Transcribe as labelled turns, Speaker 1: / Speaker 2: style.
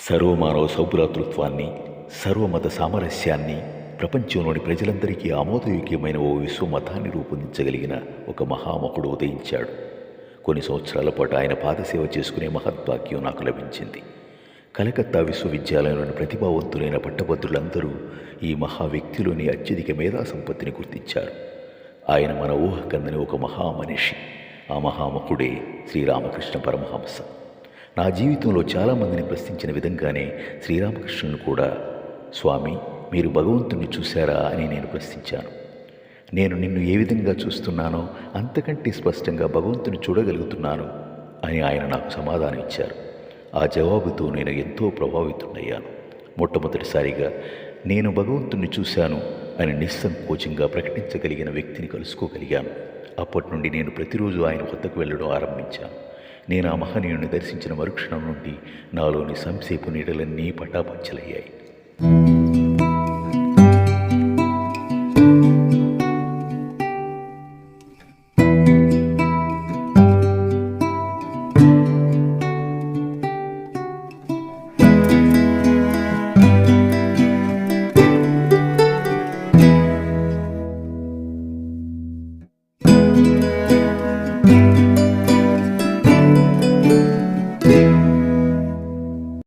Speaker 1: సర్వమానవ సౌభ్రాతృత్వాన్ని సర్వమత సామరస్యాన్ని ప్రపంచంలోని ప్రజలందరికీ ఆమోదయోగ్యమైన ఓ విశ్వమతాన్ని రూపొందించగలిగిన ఒక మహామకుడు ఉదయించాడు. కొన్ని సంవత్సరాల పాటు ఆయన పాదసేవ చేసుకునే మహద్భాగ్యం నాకు లభించింది. కలకత్తా విశ్వవిద్యాలయంలోని ప్రతిభావంతులైన పట్టభద్రులందరూ ఈ మహా వ్యక్తిలోని అత్యధిక మేధా సంపత్తిని గుర్తించారు. ఆయన మన ఊహ కందని ఒక మహామనిషి ఆ మహామకుడే శ్రీరామకృష్ణ పరమహంస. నా జీవితంలో చాలామందిని ప్రశ్నించిన విధంగానే శ్రీరామకృష్ణుని కూడా స్వామి మీరు భగవంతుణ్ణి చూశారా? అని నేను ప్రశ్నించాను. నేను నిన్ను ఏ విధంగా చూస్తున్నానో అంతకంటే స్పష్టంగా భగవంతుని చూడగలుగుతున్నాను అని ఆయన నాకు సమాధానం ఇచ్చారు. ఆ జవాబుతో నేను ఎంతో ప్రభావితుడయ్యాను. మొట్టమొదటిసారిగా నేను భగవంతుణ్ణి చూశాను అని నిస్సంకోచంగా ప్రకటించగలిగిన వ్యక్తిని కలుసుకోగలిగాను. అప్పటి నుండి నేను ప్రతిరోజు ఆయన వద్దకు వెళ్ళడం ఆరంభించాను. నేను ఆ మహనీయుని దర్శించిన మరుక్షణం నుండి నాలోని సంసేపు నీడలన్నీ పటాపంచలయ్యాయి.